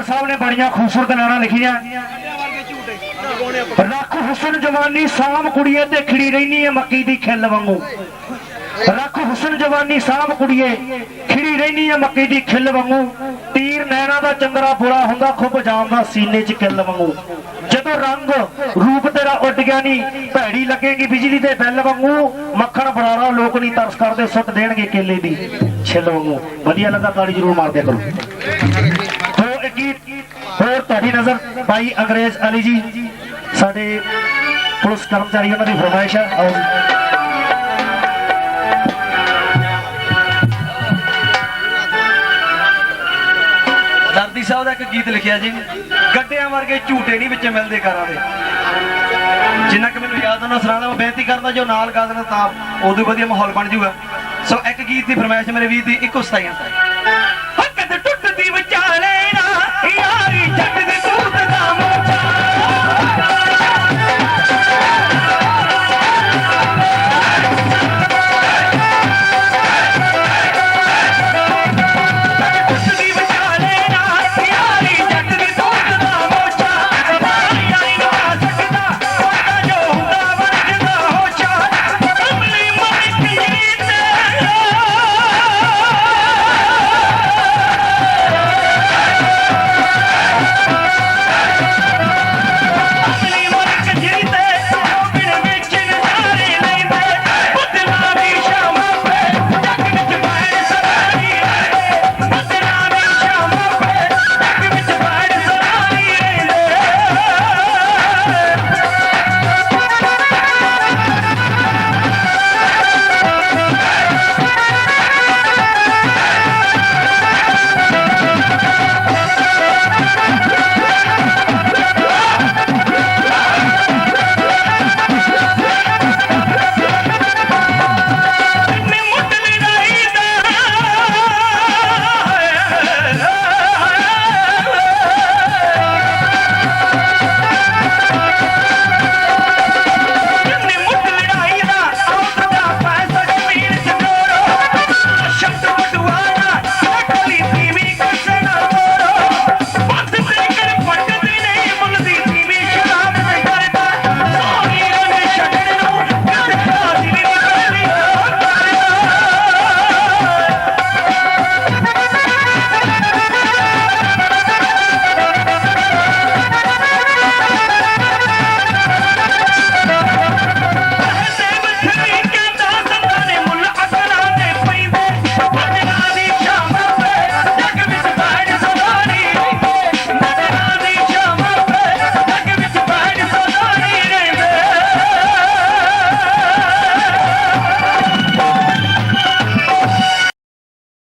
ਜੱਲੇਦਾਰ ਸਾਹਿਬ ਨੇ ਬੜੀਆਂ ਖੂਬਸੂਰਤ ਲਾਣਾ ਲਿਖੀਆਂ। ਰੱਖ ਹੁਸਨ ਜਵਾਨੀ ਸਾਮ ਕੁੜੀਏ ਤੇ ਖਿੜੀ ਰਹਿਨੀ ਹੈ ਮੱਕੀ ਦੀ ਖਿੱਲ ਵਾਂਗੂ। ਰੱਖ ਹੁਸਨ ਜਵਾਨੀ ਸਾਮ ਕੁੜੀਏ, ਖਿੜੀ ਰਹਿਨੀ ਹੈ ਮੱਕੀ ਦੀ ਖਿੱਲ ਵਾਂਗੂ। ਤੀਰ ਨੈਣਾ ਦਾ ਚੰਦਰਾ ਬੁਰਾ ਹੁੰਦਾ, ਖੁੱਬ ਜਾਮਦਾ ਸੀਨੇ 'ਚ ਕਿੱਲ ਵਾਂਗੂ। ਜਦੋਂ ਰੰਗ ਰੂਪ ਤੇਰਾ ਉੱਡ ਗਿਆ ਨਹੀਂ ਭੈੜੀ ਲੱਗੇਗੀ ਬਿਜਲੀ ਦੇ ਬਿੱਲ ਵਾਂਗੂ। ਮੱਖਣ ਬਰਾੜਾ ਲੋਕ ਨਹੀਂ ਤਰਸ ਕਰਦੇ, ਸੁੱਟ ਦੇਣਗੇ ਕੇਲੇ ਦੀ ਛਿੱਲ ਵਾਂਗੂ। ਵਧੀਆ ਲੱਗਾ ਤਾੜੀ ਜ਼ਰੂਰ ਮਾਰਦੇ ਕਰੋ। ਤੁਹਾਡੀ ਨਜ਼ਰ। ਭਾਈ ਅੰਗਰੇਜ਼ ਅਲੀ ਜੀ, ਸਾਡੇ ਪੁਲਿਸ ਕਰਮਚਾਰੀ ਉਹਨਾਂ ਦੀ ਫਰਮਾਇਸ਼ ਹੈ। ਆਓ ਦਰਦੀ ਸਾਹਿਬ ਦਾ ਇੱਕ ਗੀਤ ਲਿਖਿਆ ਜੀ, ਗੱਡਿਆਂ ਵਰਗੇ ਝੂਟੇ ਨਹੀਂ ਵਿੱਚ ਮਿਲਦੇ ਕਾਰਾਂ ਦੇ। ਜਿੰਨਾ ਕਿ ਮੈਨੂੰ ਯਾਦ ਉਹਨਾਂ ਸੁਣਾਉਣਾ ਮੈਂ ਬੇਨਤੀ ਕਰਦਾ ਜੋ ਨਾਲ ਗਾ ਦੇਣਾ ਤਾਂ ਉਦੋਂ ਵਧੀਆ ਮਾਹੌਲ ਬਣ ਜਾਊਗਾ। ਸੋ ਇੱਕ ਗੀਤ ਦੀ ਫਰਮਾਇਸ਼ ਮੇਰੇ ਵੀਰ ਦੀ, ਇੱਕੋ ਸਤਾਈ